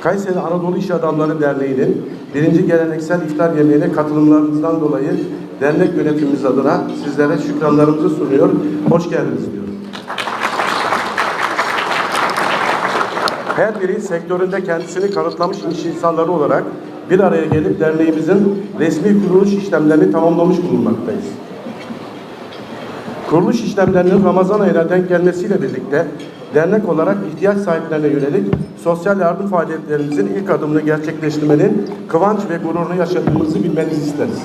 Kayseri Anadolu İş Adamları Derneği'nin birinci geleneksel iftar yemeğine katılımlarınızdan dolayı dernek yönetimimiz adına sizlere şükranlarımızı sunuyor. Hoş geldiniz diyorum. Her biri sektöründe kendisini kanıtlamış iş insanları olarak bir araya gelip derneğimizin resmi kuruluş işlemlerini tamamlamış bulunmaktayız. Kuruluş işlemlerinin Ramazan ayına denk gelmesiyle birlikte dernek olarak ihtiyaç sahiplerine yönelik sosyal yardım faaliyetlerimizin ilk adımını gerçekleştirmenin kıvanç ve gururunu yaşadığımızı bilmenizi isteriz.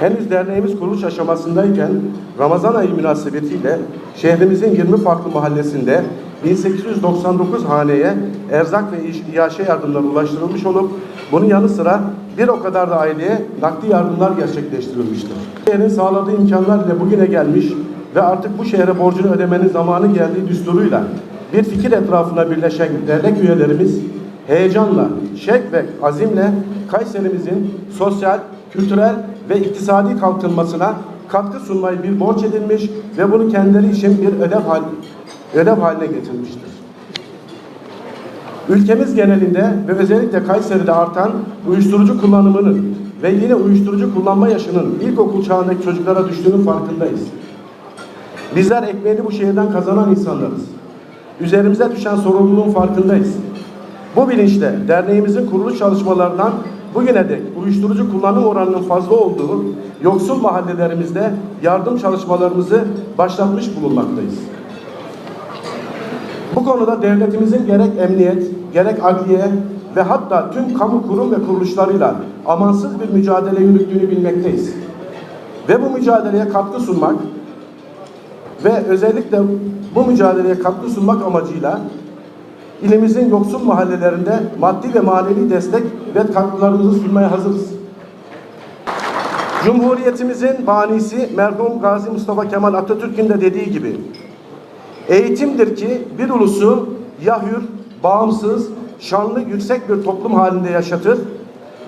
Henüz derneğimiz kuruluş aşamasındayken Ramazan ayı münasebetiyle şehrimizin 20 farklı mahallesinde 1899 haneye erzak ve iaşe yardımları ulaştırılmış olup bunun yanı sıra bir o kadar da aileye nakdi yardımlar gerçekleştirilmiştir. Şehrin sağladığı imkanlar ile bugüne gelmiş ve artık bu şehre borcunu ödemenin zamanı geldiği düsturuyla bir fikir etrafına birleşen dernek üyelerimiz heyecanla, şek ve azimle Kayserimizin sosyal, kültürel ve iktisadi kalkınmasına katkı sunmayı bir borç edinmiş ve bunu kendileri için bir ödev, hal, ödev haline getirmiştir. Ülkemiz genelinde ve özellikle Kayseri'de artan uyuşturucu kullanımının ve yine uyuşturucu kullanma yaşının ilkokul çağındaki çocuklara düştüğünün farkındayız. Bizler ekmeğini bu şehirden kazanan insanlarız. Üzerimize düşen sorumluluğun farkındayız. Bu bilinçle derneğimizin kuruluş çalışmalarından bugüne dek uyuşturucu kullanım oranının fazla olduğu yoksul mahallelerimizde yardım çalışmalarımızı başlatmış bulunmaktayız. Bu konuda devletimizin gerek emniyet, gerek adliye ve hatta tüm kamu kurum ve kuruluşlarıyla amansız bir mücadele yürüttüğünü bilmekteyiz. Ve bu mücadeleye katkı sunmak ve özellikle bu mücadeleye katkı sunmak amacıyla ilimizin yoksul mahallelerinde maddi ve manevi destek ve katkılarımızı sunmaya hazırız. Cumhuriyetimizin banisi merhum Gazi Mustafa Kemal Atatürk'ün de dediği gibi eğitimdir ki bir ulusu ya hür, bağımsız, şanlı, yüksek bir toplum halinde yaşatır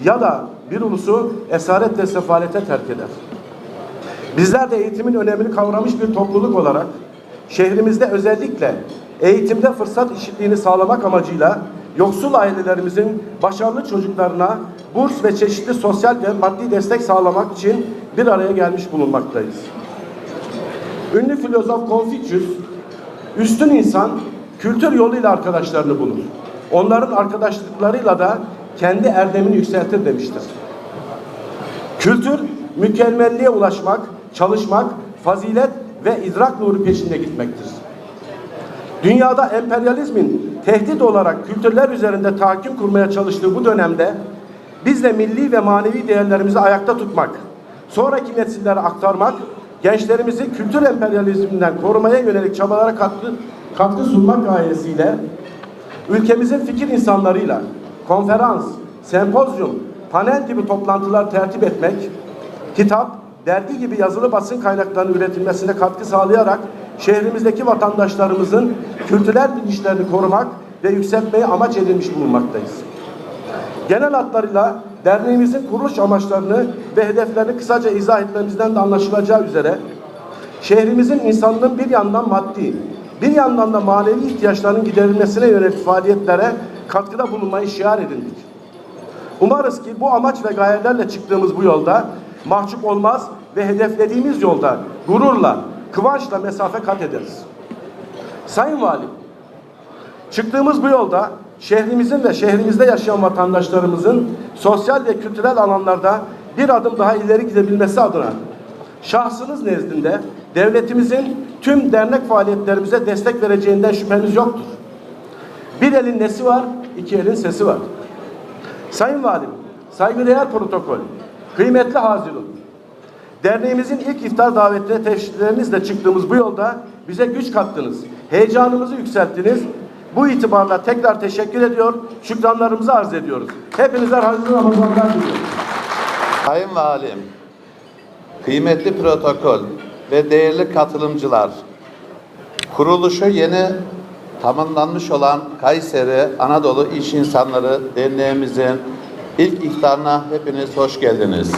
ya da bir ulusu esaret ve sefalete terk eder. Bizler de eğitimin önemini kavramış bir topluluk olarak şehrimizde özellikle eğitimde fırsat eşitliğini sağlamak amacıyla yoksul ailelerimizin başarılı çocuklarına burs ve çeşitli sosyal ve maddi destek sağlamak için bir araya gelmiş bulunmaktayız. Ünlü filozof Confucius, üstün insan kültür yoluyla arkadaşlarını bulur. Onların arkadaşlıklarıyla da kendi erdemini yükseltir demiştir. Kültür, mükemmelliğe ulaşmak, çalışmak, fazilet ve idrak nuru peşinde gitmektir. Dünyada emperyalizmin tehdit olarak kültürler üzerinde tahakküm kurmaya çalıştığı bu dönemde biz de milli ve manevi değerlerimizi ayakta tutmak, sonraki nesillere aktarmak, gençlerimizi kültür emperyalizminden korumaya yönelik çabalara katkı, katkı sunmak gayesiyle ülkemizin fikir insanlarıyla konferans, sempozyum, panel gibi toplantılar tertip etmek, kitap, dergi gibi yazılı basın kaynaklarının üretilmesine katkı sağlayarak şehrimizdeki vatandaşlarımızın kültürel bilinçlerini korumak ve yükseltmeyi amaç edilmiş bulunmaktayız. Genel hatlarıyla derneğimizin kuruluş amaçlarını ve hedeflerini kısaca izah etmemizden de anlaşılacağı üzere şehrimizin insanlığın bir yandan maddi, bir yandan da manevi ihtiyaçlarının giderilmesine yönelik faaliyetlere katkıda bulunmayı şiar edindik. Umarız ki bu amaç ve gayelerle çıktığımız bu yolda mahcup olmaz ve hedeflediğimiz yolda gururla, kıvançla mesafe kat ederiz. Sayın Valim, çıktığımız bu yolda şehrimizin ve şehrimizde yaşayan vatandaşlarımızın sosyal ve kültürel alanlarda bir adım daha ileri gidebilmesi adına şahsınız nezdinde devletimizin tüm dernek faaliyetlerimize destek vereceğinden şüpheniz yoktur. Bir elin nesi var, iki elin sesi var. Sayın Valim, saygıdeğer protokol, kıymetli hazirun, derneğimizin ilk iftar davetine teşriklerinizle çıktığımız bu yolda bize güç kattınız, heyecanımızı yükselttiniz. Bu itibarla tekrar teşekkür ediyor, şükranlarımızı arz ediyoruz. Hepinize hayırlı Ramazanlar diliyorum. Sayın Valim, kıymetli protokol ve değerli katılımcılar, kuruluşu yeni tamamlanmış olan Kayseri Anadolu İş İnsanları Derneğimizin ilk iftarına hepiniz hoş geldiniz.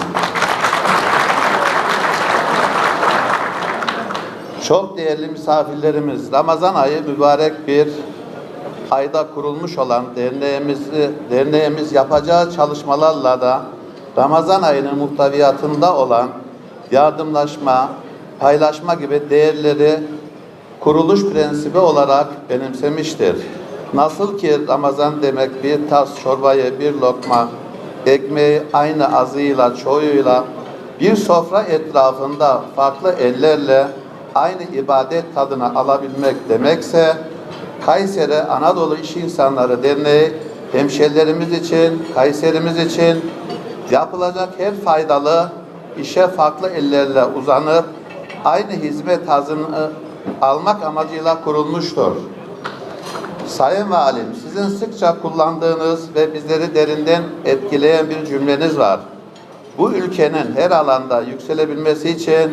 Çok değerli misafirlerimiz, Ramazan ayı mübarek bir ayda kurulmuş olan derneğimizi, derneğimiz yapacağı çalışmalarla da Ramazan ayının muhteviyatında olan yardımlaşma, paylaşma gibi değerleri kuruluş prensibi olarak benimsemiştir. Nasıl ki Ramazan demek bir tas çorbayı, bir lokma, ekmeği aynı azıyla, çoğuyla bir sofra etrafında farklı ellerle aynı ibadet tadını alabilmek demekse, Kayseri Anadolu İş İnsanları Derneği hemşerilerimiz için, Kayserimiz için yapılacak her faydalı işe farklı ellerle uzanıp aynı hizmet hazını almak amacıyla kurulmuştur. Sayın Valim, sizin sıkça kullandığınız ve bizleri derinden etkileyen bir cümleniz var. Bu ülkenin her alanda yükselebilmesi için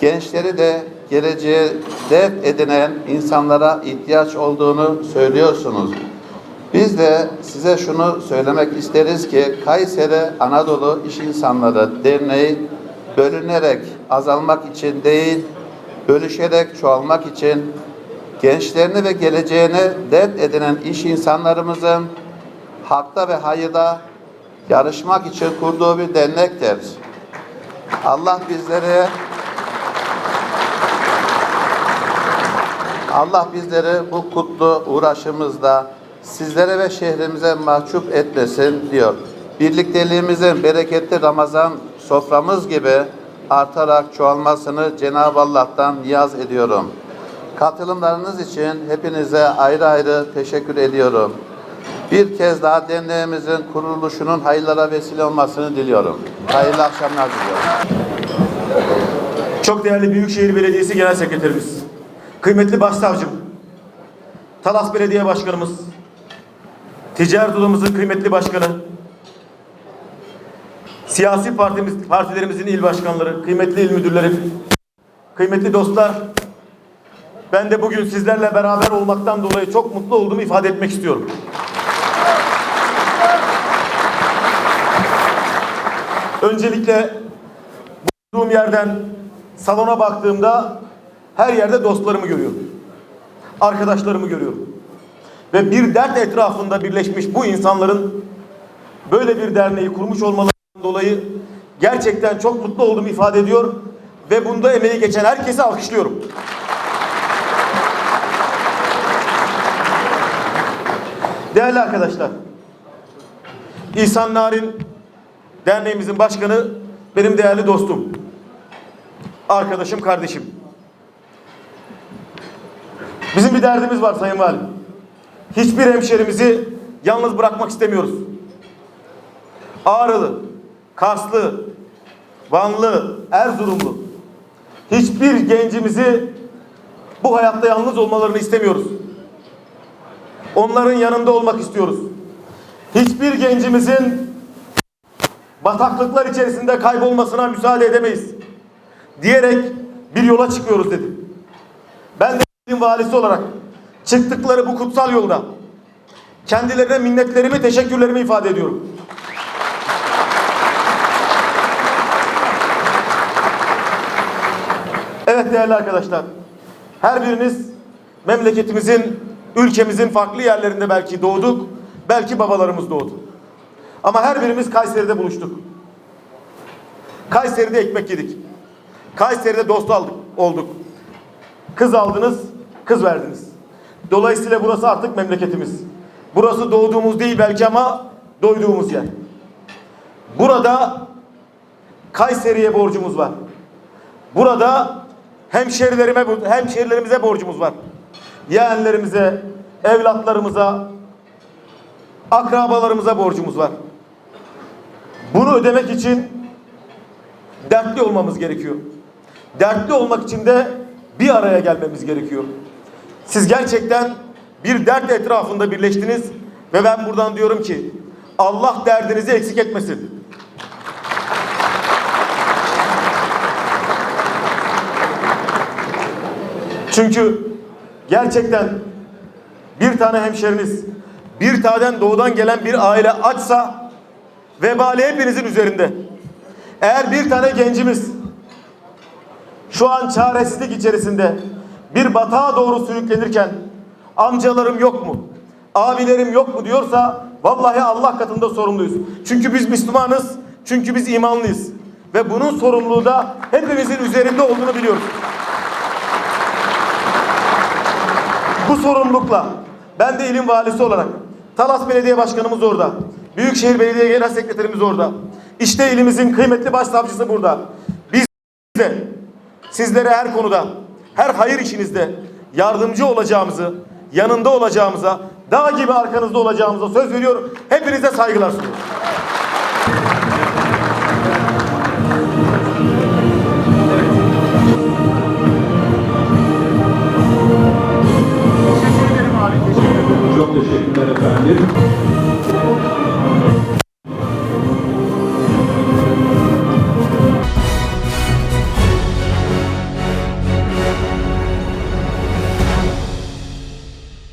gençleri de geleceğe dert edinen insanlara ihtiyaç olduğunu söylüyorsunuz. Biz de size şunu söylemek isteriz ki Kayseri Anadolu İş İnsanları Derneği bölünerek azalmak için değil, bölüşerek çoğalmak için gençlerini ve geleceğini dert edinen iş insanlarımızın hakta ve hayırda yarışmak için kurduğu bir dernektir. Allah bizleri Allah bizleri bu kutlu uğraşımızda sizlere ve şehrimize mahcup etmesin diyor. Birlikteliğimizin bereketli Ramazan soframız gibi artarak çoğalmasını Cenab-ı Allah'tan niyaz ediyorum. Katılımlarınız için hepinize ayrı ayrı teşekkür ediyorum. Bir kez daha derneğimizin kuruluşunun hayırlara vesile olmasını diliyorum. Hayırlı akşamlar diliyorum. Çok değerli Büyükşehir Belediyesi Genel Sekreterimiz, kıymetli Başsavcım, Talas Belediye Başkanımız, Ticaret Odamızın kıymetli başkanı, siyasi partimiz, partilerimizin il başkanları, kıymetli il müdürlerim, kıymetli dostlar, ben de bugün sizlerle beraber olmaktan dolayı çok mutlu olduğumu ifade etmek istiyorum. Öncelikle bulunduğum yerden salona baktığımda her yerde dostlarımı görüyorum. Arkadaşlarımı görüyorum. Ve bir dert etrafında birleşmiş bu insanların böyle bir derneği kurmuş olmalarından dolayı gerçekten çok mutlu olduğumu ifade ediyor ve bunda emeği geçen herkese alkışlıyorum. Değerli arkadaşlar, İhsan Narin derneğimizin başkanı benim değerli dostum. Arkadaşım, kardeşim. Bizim bir derdimiz var Sayın Valim. Hiçbir hemşerimizi yalnız bırakmak istemiyoruz. Ağrılı, Karslı, Vanlı, Erzurumlu. Hiçbir gencimizi bu hayatta yalnız olmalarını istemiyoruz. Onların yanında olmak istiyoruz. Hiçbir gencimizin bataklıklar içerisinde kaybolmasına müsaade edemeyiz. Diyerek bir yola çıkıyoruz dedi. Ben de valisi olarak çıktıkları bu kutsal yolda kendilerine minnetlerimi, teşekkürlerimi ifade ediyorum. Evet değerli arkadaşlar. Her biriniz memleketimizin, ülkemizin farklı yerlerinde belki doğduk, belki babalarımız doğdu. Ama her birimiz Kayseri'de buluştuk. Kayseri'de ekmek yedik. Kayseri'de dost aldık, olduk. Kız aldınız, kız verdiniz. Dolayısıyla burası artık memleketimiz. Burası doğduğumuz değil belki ama doyduğumuz yer. Burada Kayseri'ye borcumuz var. Burada hemşerilerime, hemşerilerimize borcumuz var. Yeğenlerimize, evlatlarımıza, akrabalarımıza borcumuz var. Bunu ödemek için dertli olmamız gerekiyor. Dertli olmak için de bir araya gelmemiz gerekiyor. Siz gerçekten bir dert etrafında birleştiniz ve ben buradan diyorum ki Allah derdinizi eksik etmesin. Çünkü gerçekten bir tane hemşeriniz, bir tane doğudan gelen bir aile açsa vebali hepinizin üzerinde. Eğer bir tane gencimiz şu an çaresizlik içerisinde bir batağa doğru sürüklenirken amcalarım yok mu? abilerim yok mu diyorsa vallahi Allah katında sorumluyuz. Çünkü biz Müslümanız, çünkü biz imanlıyız. Ve bunun sorumluluğu da hepimizin üzerinde olduğunu biliyoruz. Bu sorumlulukla ben de ilim valisi olarak Talas Belediye Başkanımız orada. Büyükşehir Belediye Genel Sekreterimiz orada. İşte ilimizin kıymetli başsavcısı burada. Biz de sizlere her konuda, her hayır işinizde yardımcı olacağımızı, yanında olacağımıza, dağ gibi arkanızda olacağımıza söz veriyorum. Hepinize saygılar sunuyorum.